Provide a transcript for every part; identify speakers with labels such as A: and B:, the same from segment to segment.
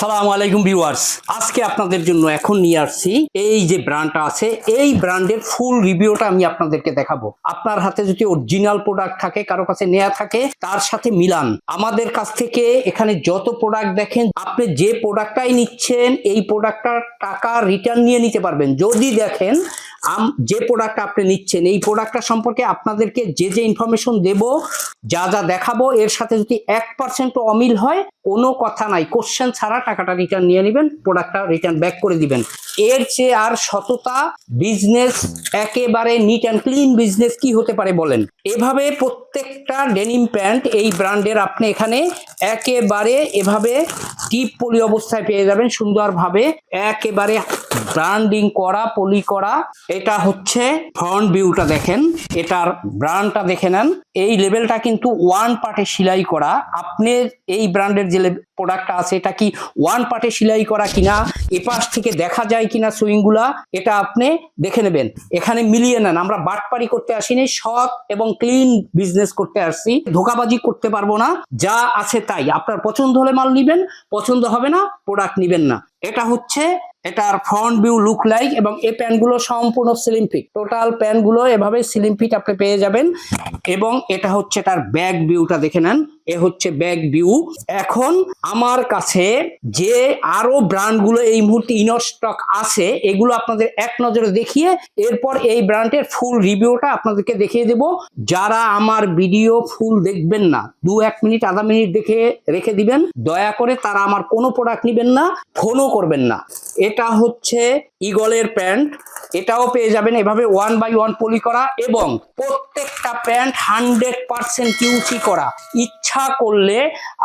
A: আসসালামু আলাইকুম ভিউয়ার্স। আজকে আপনাদের জন্য এখন নিয়ে আসছি এই যে ব্র্যান্ডটা আছে, এই ব্র্যান্ডের ফুল রিভিউটা আমি আপনাদেরকে দেখাবো। আপনার হাতে যদি অরিজিনাল প্রোডাক্ট থাকে, কারও কাছে নেয়া থাকে, তার সাথে মিলান। আমাদের কাছ থেকে এখানে যত প্রোডাক্ট দেখেন, আপনি যে প্রোডাক্টটাই নিচ্ছেন, এই প্রোডাক্টটার টাকা রিটার্ন নিয়ে নিতে পারবেন। যদি দেখেন যে প্রোডাক্ট আপনি নিচ্ছেন, এই প্রোডাক্টটা সম্পর্কে আপনাদেরকে যে যে ইনফরমেশন দেব, যা যা দেখাবো, এর সাথে যদি এক পার্সেন্ট অমিল হয়, কোনো কথা নাই। কোশ্চেন ছাড়া টাকাটা রিটার্ন নিয়ে নেবেন প্রোডাক্টটা রিটার্ন ব্যাক করে দিবেন। এর চেয়ে আর সততা বিজনেস একেবারে নিট অ্যান্ড ক্লিন বিজনেস কি হতে পারে বলেন? এভাবে প্রত্যেকটা ডেনিম প্যান্ট এই ব্র্যান্ডের আপনি এখানে একেবারে এভাবে টিপ পলি অবস্থায় পেয়ে যাবেন, সুন্দরভাবে একেবারে ব্র্যান্ডিং করা পলি করা, এটা হচ্ছে ফ্রন্ট ভিউটা দেখেন, এটার ব্র্যান্ডটা দেখে নেন। এই লেভেলটা কিন্তু ওয়ান পার্টে সেলাই করা। আপনি এই ব্র্যান্ডের যে প্রোডাক্টটা আছে, এটা কি ওয়ান পার্টে সেলাই করা কিনা, এপাশ থেকে দেখা যায় কিনা সুইংগুলা এটা আপনি দেখে নেবেন। এখানে মিলিয়ে নেন। আমরা বাটপারি করতে আসিনি, সৎ এবং ক্লিন বিজনেস করতে আসছি। ধোকাবাজি করতে পারব না, যা আছে তাই। আপনার পছন্দ হলে মাল নিবেন, পছন্দ হবে না প্রোডাক্ট নিবেন না। এটা হচ্ছে এটার ফ্রন্ট ভিউ লুক লাইক এবং এই প্যান্টগুলো সম্পূর্ণ স্লিম ফিট টোটাল প্যান্টগুলো এভাবে স্লিম ফিট আপনি পেয়ে যাবেন এবং এটা হচ্ছে তার ব্যাক ভিউটা দেখে নেন। এ হচ্ছে ব্যাক ভিউ এখন আমার কাছে যে আরও ব্র্যান্ডগুলো এই মুহূর্তে ইনর স্টক আছে, এগুলো আপনাদের এক নজরে দেখিয়ে এরপর এই ব্র্যান্ডের ফুল রিভিউটা আপনাদেরকে দেখিয়ে দেব। যারা আমার ভিডিও ফুল দেখবেন না, দু এক মিনিট, আধা মিনিট দেখে রেখে দিবেন। দয়া করে তারা আমার কোনো প্রোডাক্ট নেবেন না ফোনও করবেন না। এটা হচ্ছে ইগলের প্যান্ট। এটাও পেয়ে যাবেন এভাবে ওয়ান বাই ওয়ান পলি করা এবং প্রত্যেকটা প্যান্ট হান্ড্রেড পার্সেন্ট কিউচি করা। ইচ্ছা করলে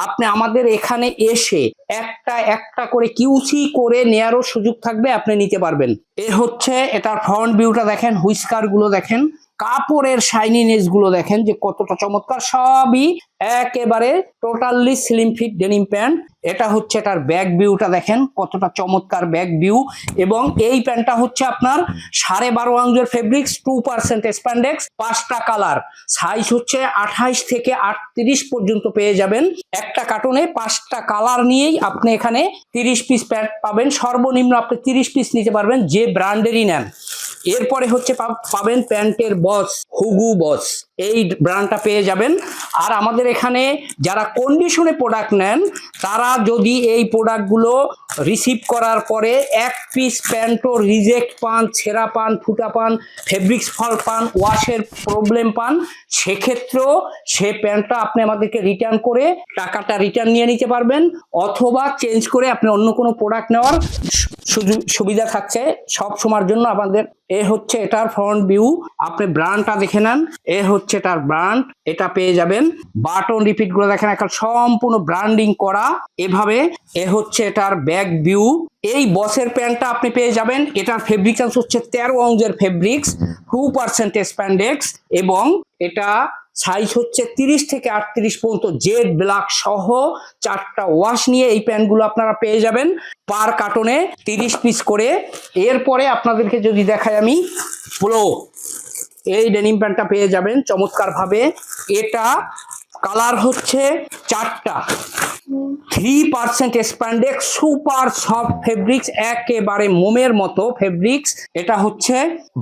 A: আপনি আমাদের এখানে এসে একটা একটা করে কিউচি করে নেয়ারও সুযোগ থাকবে, আপনি নিতে পারবেন। এ হচ্ছে, এটার ফ্রন্ট ভিউটা দেখেন হুইস্কারগুলো দেখেন। কাপড়ের শাইনিনেসগুলো দেখেন যে কতটা চমৎকার, সবই একেবারে totally slim fit denim pant এটা হচ্ছে এটার ব্যাক ভিউটা দেখেন, কতটা চমৎকার ব্যাক ভিউ এবং এই প্যান্টটা হচ্ছে আপনার সাড়ে বারো আঙ্গুলের ফেব্রিক্স টু পার্সেন্ট স্প্যান্ডেক্স পাঁচটা কালার সাইজ হচ্ছে আঠাইশ থেকে আটত্রিশ পর্যন্ত পেয়ে যাবেন। একটা কার্টুনে পাঁচটা কালার নিয়েই আপনি এখানে তিরিশ পিস প্যান্ট পাবেন। সর্বনিম্ন আপনি তিরিশ পিস নিতে পারবেন যে ব্র্যান্ডেরই নেন। এরপরে হচ্ছে পাবেন প্যান্টের বস হুগু বস। এই ব্র্যান্ডটা পেয়ে যাবেন। আর আমাদের এখানে যারা কন্ডিশনে প্রোডাক্ট নেন, তারা যদি এই প্রোডাক্টগুলো রিসিভ করার পরে এক পিস প্যান্টও রিজেক্ট পান, ছেঁড়া পান, ফুটা পান ফেব্রিক্স ফল পান ওয়াশের প্রবলেম পান, সেক্ষেত্রেও সে প্যান্টটা আপনি আমাদেরকে রিটার্ন করে টাকাটা রিটার্ন নিয়ে নিতে পারবেন, অথবা চেঞ্জ করে আপনি অন্য কোনো প্রোডাক্ট নেওয়ার সুবিধা থাকছে। সব সময়ের জন্য আমাদের, এ হচ্ছে এটার ফ্রন্ট ভিউ আপনি ব্র্যান্ডটা দেখে নেন, এ হচ্ছে এটার ব্র্যান্ড এটা পেয়ে যাবেন। বাটন রিপিটগুলো দেখেন একটা সম্পূর্ণ ব্র্যান্ডিং করা। এভাবে এ হচ্ছে এটার ব্যাক ভিউ এই বসের প্যান্টটা আপনি পেয়ে যাবেন। এটার ফেব্রিক্স হচ্ছে তেরো অংশের ফেব্রিক্স টু পার্সেন্ট স্প্যান্ডেক্স এবং এটা সাইজ হচ্ছে তিরিশ থেকে আটত্রিশ পর্যন্ত জেড ব্ল্যাক সহ চারটা ওয়াশ নিয়ে এই প্যান্টগুলো আপনারা পেয়ে যাবেন পার কার্টনে তিরিশ পিস করে। এরপরে আপনাদেরকে যদি দেখাই আমি পুরো এই ডেনিম প্যান্টটা পেয়ে যাবেন। চমৎকারভাবে। এটা কালার হচ্ছে চারটা। Three percent spandex super soft fabrics একেবারে মোমের মতো ফেব্রিক্স এটা হচ্ছে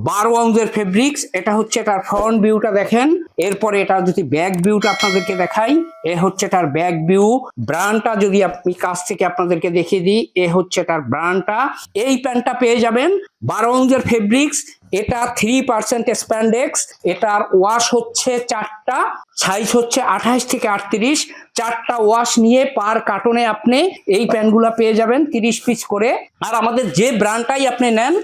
A: বারো অংশের ফেব্রিক্স এটা হচ্ছে এটার ফ্রন্ট ভিউটা দেখেন। এরপরে এটা যদি ব্যাক ভিউটা আপনাদেরকে দেখাই, এ হচ্ছে এটার ব্যাক ভিউ ব্র্যান্ডটা যদি আপনি কাছ থেকে আপনাদেরকে দেখিয়ে দিই, এ হচ্ছে এটার ব্র্যান্ডটা এই প্যান্টটা পেয়ে যাবেন বারো অংশের ফেব্রিক্স এটা থ্রি পার্সেন্ট স্প্যান্ডেক্স এটার ওয়াশ হচ্ছে চারটা সাইজ হচ্ছে আঠাইশ থেকে আটত্রিশ। চারটা ওয়াশ নিয়ে পার কার্টনে আপনি এই প্যান্টগুলো পেয়ে যাবেন, তিরিশ পিস করে। আর আমাদের যে ব্র্যান্ডটাই আপনি নেন,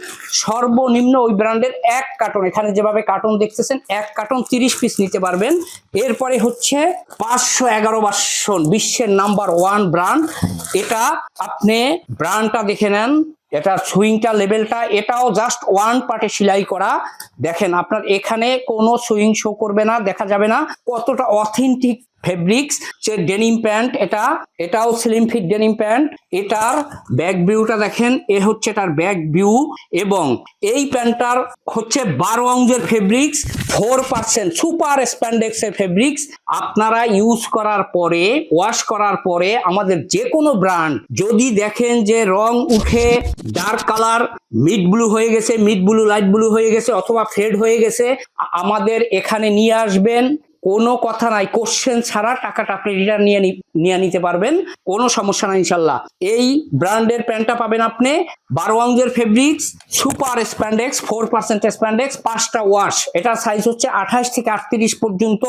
A: সর্বনিম্ন ওই ব্র্যান্ডের এক কার্টন এখানে যেভাবে কার্টন দেখতেছেন, এক কার্টন তিরিশ পিস নিতে পারবেন। এরপরে হচ্ছে পাঁচশো এগারো বাসন বিশ্বের নাম্বার ওয়ান ব্র্যান্ড এটা আপনি ব্র্যান্ডটা দেখে নেন, এটা সুইংটা লেভেলটা এটাও জাস্ট ওয়ান পার্টে সেলাই করা। দেখেন, আপনার এখানে কোনো সুইং শো করবে না, দেখা যাবে না। কতটা অথেন্টিক ফেব্রিক্স যে ডেনিম প্যান্ট এটা, এটাও স্লিম ফিট ডেনিম প্যান্ট এটার ব্যাক ভিউটা দেখেন, এ হচ্ছে এটার ব্যাক ভিউ এবং এই প্যান্টটার হচ্ছে বারো অংশের ফেব্রিক্স ফোর পার্সেন্ট সুপার স্প্যান্ডেক্সের ফেব্রিক্স। আপনারা ইউজ করার পরে ওয়াশ করার পরে আমাদের যে কোনো ব্র্যান্ড যদি দেখেন যে রং উঠে ডার্ক কালার মিড ব্লু হয়ে গেছে মিড ব্লু লাইট ব্লু হয়ে গেছে অথবা ফেড হয়ে গেছে আমাদের এখানে নিয়ে আসবেন কোনো কথা নাই কোশ্চেন ছাড়া টাকাটা আপনি রিটার্ন নিয়ে নিয়ে নিতে পারবেন, কোনো সমস্যা নাই ইনশাল্লাহ। এই ব্র্যান্ডের প্যান্টটা পাবেন আপনি বারো আউন্সের fabrics super spandex four percent spandex পাঁচটা ওয়াশ এটার সাইজ হচ্ছে আঠাশ থেকে আটত্রিশ পর্যন্ত।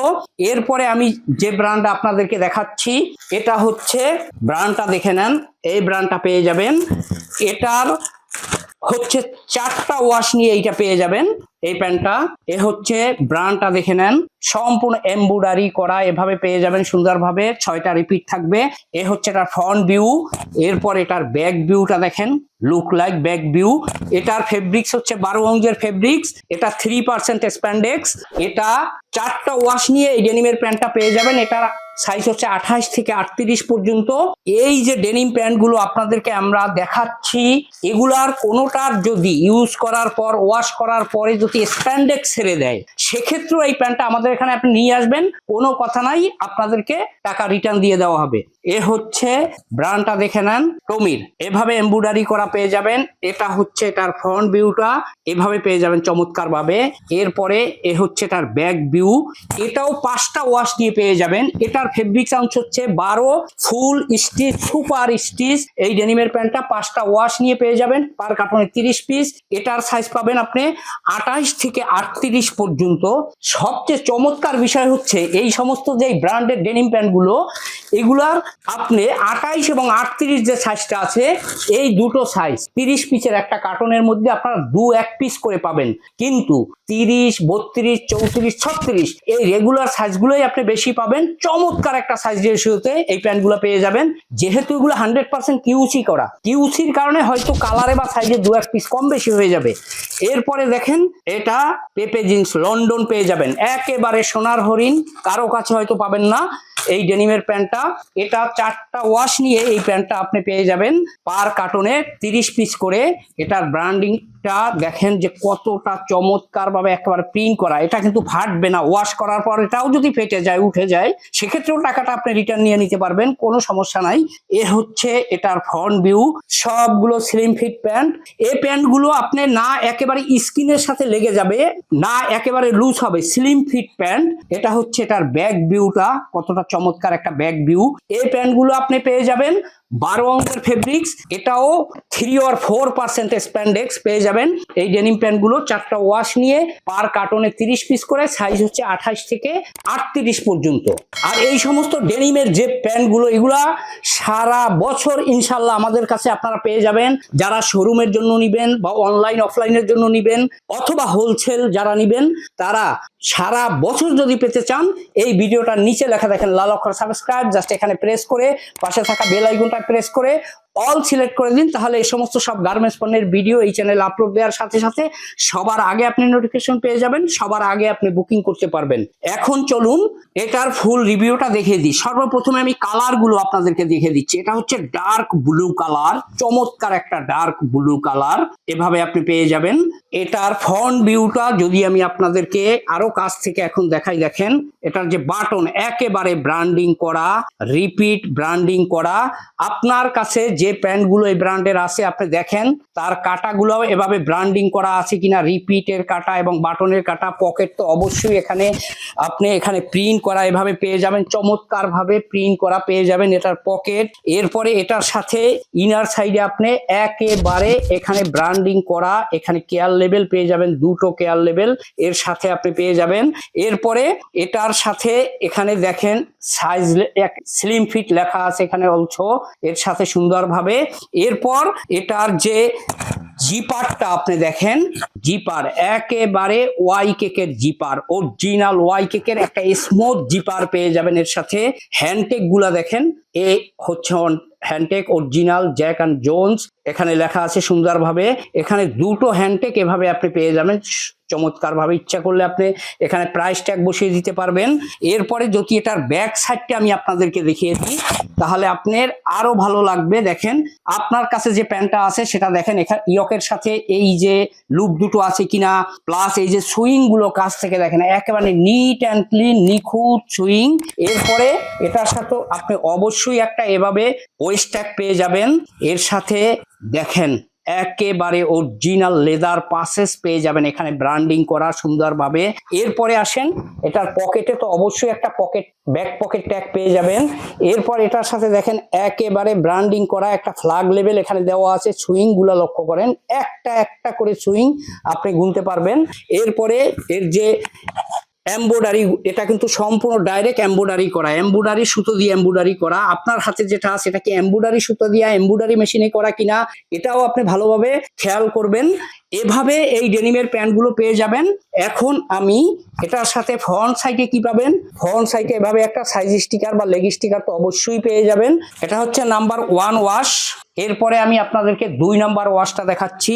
A: এরপরে আমি যে ব্র্যান্ড আপনাদেরকে দেখাচ্ছি, এটা হচ্ছে ব্র্যান্ডটা দেখে নেন, এই ব্র্যান্ডটা পেয়ে যাবেন। এটার হচ্ছে চারটা ওয়াশ নিয়ে এইটা পেয়ে যাবেন। এই প্যান্টটা, এ হচ্ছে ব্রান্ডটা দেখে নেন। সম্পূর্ণ এমব্রয়ডারি করা, এভাবে পেয়ে যাবেন সুন্দরভাবে, ছয়টা রিপিট থাকবে। এ হচ্ছে এটা ফ্রন্ট ভিউ এরপর এটার ব্যাক ভিউটা দেখেন। লুক লাইক ব্যাক ভিউ এটার ফেব্রিক্স হচ্ছে বারো অঙ্গের ফেব্রিক্স এটা থ্রি পার্সেন্ট স্প্যান্ডেক্স এটা চারটা ওয়াশ নিয়ে এই ডেনিমের প্যান্টটা পেয়ে যাবেন। এটা সাইজ হচ্ছে আঠাশ থেকে আটত্রিশ পর্যন্ত। এই যে ডেনিম প্যান্টগুলো আপনাদেরকে আমরা দেখাচ্ছি, এগুলার কোনোটার যদি ইউজ করার পর ওয়াশ করার পরে যদি স্প্যান্ডেক্স ছেড়ে দেয়, সেক্ষেত্রেও এই প্যান্টটা আমাদের এখানে আপনি নিয়ে আসবেন। কোনো কথা নাই, আপনাদেরকে টাকা রিটার্ন দিয়ে দেওয়া হবে। এ হচ্ছে ব্র্যান্ডটা দেখে নেন টমির এভাবে এমব্রয়ডারি করা পেয়ে যাবেন। এটা হচ্ছে এটার ফ্রন্ট ভিউটা এভাবে পেয়ে যাবেন চমৎকার ভাবে এরপরে এ হচ্ছে এটার ব্যাক ভিউ এটাও পাঁচটা ওয়াশ দিয়ে পেয়ে যাবেন। এটার ফেব্রিক চান্স হচ্ছে বারো ফুল স্টিচ সুপার স্টিচ এই ডেনিমের প্যান্টটা পাঁচটা ওয়াশ নিয়ে পেয়ে যাবেন। পার কার্টনে তিরিশ পিস এটার সাইজ পাবেন আপনি আঠাইশ থেকে আটত্রিশ পর্যন্ত। সবচেয়ে চমৎকার বিষয় হচ্ছে এই সমস্ত যে ব্র্যান্ডের ডেনিম প্যান্টগুলো এগুলার আপনি আঠাইশ এবং আটত্রিশ যে সাইজটা আছে, এই দুটো সাইজ তিরিশ পিসের একটা কার্টনের মধ্যে আপনারা দু এক পিস করে পাবেন। কিন্তু তিরিশ, বত্রিশ, চৌত্রিশ, ছত্রিশ, এই রেগুলার সাইজগুলোই আপনি বেশি পাবেন। চমৎকার একটা সাইজ রেশিওতে এই প্যান্টগুলো পেয়ে যাবেন। যেহেতু এগুলো হান্ড্রেড পার্সেন্ট কিউসি করা কিউসির কারণে হয়তো কালারে বা সাইজে দু এক পিস কম বেশি হয়ে যাবে। এরপরে দেখেন, এটা পেপে জিন্স লন্ডন পেয়ে যাবেন। একেবারে সোনার হরিণ, কারও কাছে হয়তো পাবেন না। এই ডেনিমের প্যান্টটা, এটা চারটা ওয়াশ নিয়ে এই প্যান্টটা আপনি পেয়ে যাবেন। পার কার্টুনে তিরিশ পিস করে এটার ব্র্যান্ডিংটা দেখেন যে কতটা চমৎকার ভাবে একেবারে প্রিন্ট করা। এটা কিন্তু ফাটবে না। ওয়াশ করার পর এটাও যদি ফেটে যায়, উঠে যায়, সেক্ষেত্রেও টাকাটা আপনি রিটার্ন নিয়ে নিতে পারবেন, কোনো সমস্যা নাই। এ হচ্ছে এটার ফ্রন্ট ভিউ সবগুলো স্লিম ফিট প্যান্ট এই প্যান্টগুলো আপনি না একেবারে স্কিনের সাথে লেগে যাবে, না একেবারে লুজ হবে স্লিম ফিট প্যান্ট এটা হচ্ছে এটার ব্যাক ভিউটা কতটা চমৎকার একটা ব্যাক ভিউ এই প্যান্টগুলো আপনি পেয়ে যাবেন। বারো অঙ্কের ফেব্রিক্স এটাও three or four percent spandex পেয়ে যাবেন। এই ডেনিম প্যান্টগুলো চারটা ওয়াশ নিয়ে পার কার্টনে তিরিশ পিস করে সাইজ হচ্ছে আঠাশ থেকে আটত্রিশ পর্যন্ত। আর এই সমস্ত ডেনিমের যে প্যান্টগুলো এগুলা সারা বছর ইনশাল্লাহ আমাদের কাছে আপনারা পেয়ে যাবেন। যারা শোরুমের জন্য নিবেন বা অনলাইন অফলাইনের জন্য নিবেন অথবা হোলসেল যারা নিবেন, তারা সারা বছর যদি পেতে চান, এই ভিডিওটার নিচে লেখা দেখেন লাল অক্ষর সাবস্ক্রাইব জাস্ট এখানে প্রেস করে পাশে থাকা বেল আইকনটা প্রেস করে অল সিলেক্ট করে দিন, তাহলে এই সমস্ত সব গার্মেন্টস পণ্যের ভিডিও এই চ্যানেল আপলোড দেওয়ার সাথে সাথে সবার আগে আপনি নোটিফিকেশন পেয়ে যাবেন, সবার আগে আপনি বুকিং করতে পারবেন। এখন চলুন, এটার ফুল রিভিউটা দেখিয়ে দিই। সর্বপ্রথমে আমি কালারগুলো আপনাদেরকে দেখিয়ে দিচ্ছি। এটা হচ্ছে ডার্ক ব্লু কালার চমৎকার একটা ডার্ক ব্লু কালার এভাবে আপনি পেয়ে যাবেন। এটার ফ্রন্ট ভিউটা যদি আমি আপনাদেরকে আরও কাছ থেকে এখন দেখাই, দেখেন, এটার যে বাটন একেবারে ব্র্যান্ডিং করা রিপিট ব্র্যান্ডিং করা, আপনার কাছে যে প্যান্টগুলো এই ব্র্যান্ডের আছে, আপনি দেখেন, তার কাটাগুলো এভাবে ব্র্যান্ডিং করা আছে কিনা রিপিটের কাটা এবং বাটনের কাটা পকেট তো অবশ্যই এখানে আপনি এখানে প্রিন্ট করা এভাবে পেয়ে যাবেন চমৎকার ভাবে প্রিন্ট করা পেয়ে যাবেন এটার পকেট এরপরে এটার সাথে ইনার সাইডে আপনি একেবারে এখানে ব্র্যান্ডিং করা, এখানে কেয়ার লেভেল পেয়ে যাবেন, দুটো কেয়ার লেভেল এর সাথে আপনি পেয়ে যাবেন। এরপরে এটার সাথে এখানে দেখেন সাইজ এক স্লিম ফিট লেখা আছে এখানে অলছো এর সাথে সুন্দরভাবে এরপর এটার যে জিপারটা আপনি দেখেন। জিপার একেবারে ওয়াই কেকের জিপার অরিজিনাল ওয়াই কেকের একটা স্মুথ জিপার পেয়ে যাবেন এর সাথে। হ্যান্ডটেকগুলা দেখেন, এ হচ্ছে hand tag original Jack and Jones এখানে লেখা আছে সুন্দরভাবে। এখানে দুটো হ্যান্ডটেক এভাবে আপনি পেয়ে যাবেন চমৎকার ভাবে ইচ্ছা করলে আপনি এখানে প্রাইস ট্যাগ বসিয়ে দিতে পারবেন। এরপরে যদি এটার ব্যাক সাইডটা আমি আপনাদেরকে দেখিয়ে দিই, তাহলে আপনার আরও ভালো লাগবে। দেখেন, আপনার কাছে যে প্যান্টটা আছে, সেটা দেখেন, এখানে ইয়কের প্যান্টের সাথে এই যে লুপ দুটো আছে কিনা প্লাস এই যে সুইংগুলো কাছ থেকে দেখেন, একেবারে নিট অ্যান্ড ক্লিন নিখুঁত সুইং এরপরে এটার সাথে আপনি অবশ্যই একটা এভাবে ওয়েস্ট ট্যাগ পেয়ে যাবেন। এর সাথে দেখেন একেবারে অরিজিনাল লেদার পাসেস পেয়ে যাবেন এখানে ব্র্যান্ডিং করা সুন্দরভাবে। এরপরে আসেন, এটার পকেটে তো অবশ্যই একটা পকেট ব্যাক পকেট ট্যাগ পেয়ে যাবেন। এরপর এটার সাথে দেখেন, একেবারে ব্র্যান্ডিং করা একটা ফ্ল্যাগ লেভেল এখানে দেওয়া আছে। সুইংগুলা লক্ষ্য করেন, একটা একটা করে সুইং আপনি গুনতে পারবেন। এরপরে এর যে এম্বোডারি এটা কিন্তু সম্পূর্ণ ডাইরেক্ট এম্বোডারি করা। এম্বোডারি সুতো দিয়ে এম্বোডারি করা। আপনার হাতে যেটা এটা কি এম্বোডারি সুতো দিয়ে এম্বোডারি মেশিনে করা কিনা, এটাও আপনি ভালোভাবে খেয়াল করবেন। এভাবে এই ডেনিমের প্যান্টগুলো পেয়ে যাবেন। এখন আমি এটার সাথে ফ্রন্ট সাইডে কি পাবেন? ফ্রন্ট সাইডে এভাবে একটা সাইজ স্টিকার বা লেগ স্টিকার তো অবশ্যই পেয়ে যাবেন। এটা হচ্ছে নাম্বার ওয়ান ওয়াশ এরপরে আমি আপনাদেরকে দুই নাম্বার ওয়াশটা দেখাচ্ছি।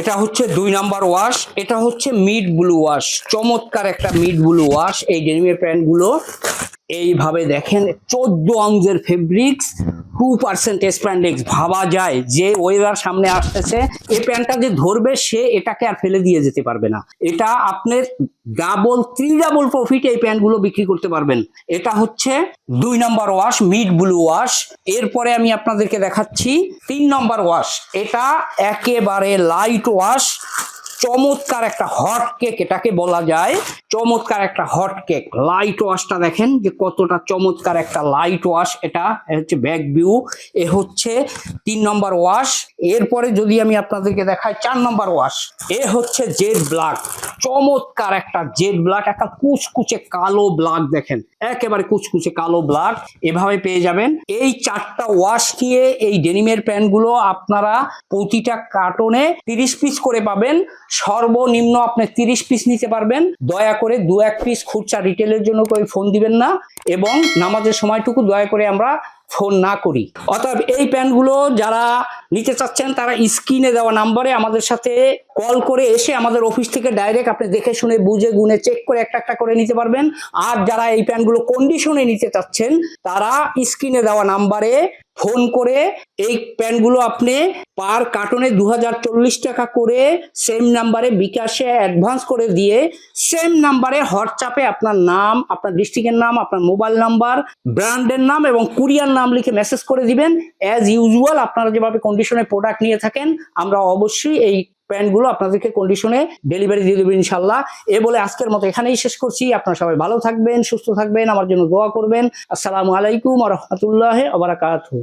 A: এটা হচ্ছে দুই নাম্বার ওয়াশ এটা হচ্ছে মিড ব্লু ওয়াশ চমৎকার একটা মিড ব্লু ওয়াশ এই ডেনিমের প্যান্টগুলো। এইভাবে দেখেন, চোদ্দ অংশের ফেব্রিক্স টু পার্সেন্ট স্প্যান্ডেক্স ভাবা যায় যে ওয়েদার সামনে আসতেছে, এই প্যান্টটা যে ধরবে, সে এটাকে আর ফেলে দিয়ে যেতে পারবে না। এটা আপনার ডাবল থ্রি ডাবল প্রফিট এই প্যান্টগুলো বিক্রি করতে পারবেন। এটা হচ্ছে দুই number wash mid blue wash এরপরে আমি আপনাদেরকে দেখাচ্ছি, তিন নম্বর ওয়াশ এটা একেবারে লাইট ওয়াশ চমৎকার একটা হট কেক এটাকে বলা যায় চমৎকার একটা হট কেক লাইট ওয়াশটা দেখেন যে কতটা চমৎকার একটা লাইট ওয়াশ এটা হচ্ছে ব্যাক ভিউ এ হচ্ছে তিন নম্বর ওয়াশ এরপরে যদি আমি আপনাদেরকে দেখাই, চার নম্বর ওয়াশ এ হচ্ছে জেড ব্ল্যাক চমৎকার একটা জেড ব্ল্যাক একটা কুচকুচে কালো ব্ল্যাক দেখেন। একেবারে কুচকুচে কালো ব্ল্যাক এভাবে পেয়ে যাবেন। এই চারটা ওয়াশ নিয়ে এই ডেনিমের প্যান্টগুলো আপনারা প্রতিটা কার্টনে তিরিশ পিস করে পাবেন। সর্বনিম্ন আপনি তিরিশ পিস নিতে পারবেন। দয়া করে দু এক পিস খুচরা রিটেলের জন্য করে ফোন দিবেন না এবং নামাজের সময়টুকু দয়া করে আমরা ফোন না করি। অতএব এই প্যান্টগুলো যারা নিতে চাচ্ছেন তারা স্ক্রিনে দেওয়া নাম্বারে আমাদের সাথে কল করে এসে আমাদের অফিস থেকে ডাইরেক্ট আপনি দেখে শুনে, বুঝে গুনে চেক করে একটা একটা করে নিতে পারবেন। আর যারা এই প্যান্টগুলো কন্ডিশনে নিতে চাচ্ছেন, তারা স্ক্রিনে দেওয়া নাম্বারে ফোন করে এই প্যান্টগুলো আপনি পার কার্টনে দু টাকা করে সেম নাম্বারে বিকাশে অ্যাডভান্স করে দিয়ে সেম নাম্বারে হোয়াটসঅ্যাপে আপনার নাম, আপনার ডিস্ট্রিক্টের নাম, আপনার মোবাইল নাম্বার ব্র্যান্ডের নাম এবং কুরিয়ার নাম লিখে মেসেজ করে দিবেন। অ্যাজ ইউজুয়াল আপনারা যেভাবে কন্ডিশনে প্রোডাক্ট নিয়ে থাকেন, আমরা অবশ্যই এই প্যান্টগুলো আপনাদেরকে কন্ডিশনে ডেলিভারি দিয়ে দেবেন ইনশাল্লাহ। এ বলে আজকের মতো এখানেই শেষ করছি। আপনারা সবাই ভালো থাকবেন, সুস্থ থাকবেন, আমার জন্য দোয়া করবেন। আসসালামু আলাইকুম রহমতুল্লাহ আবরাকাতু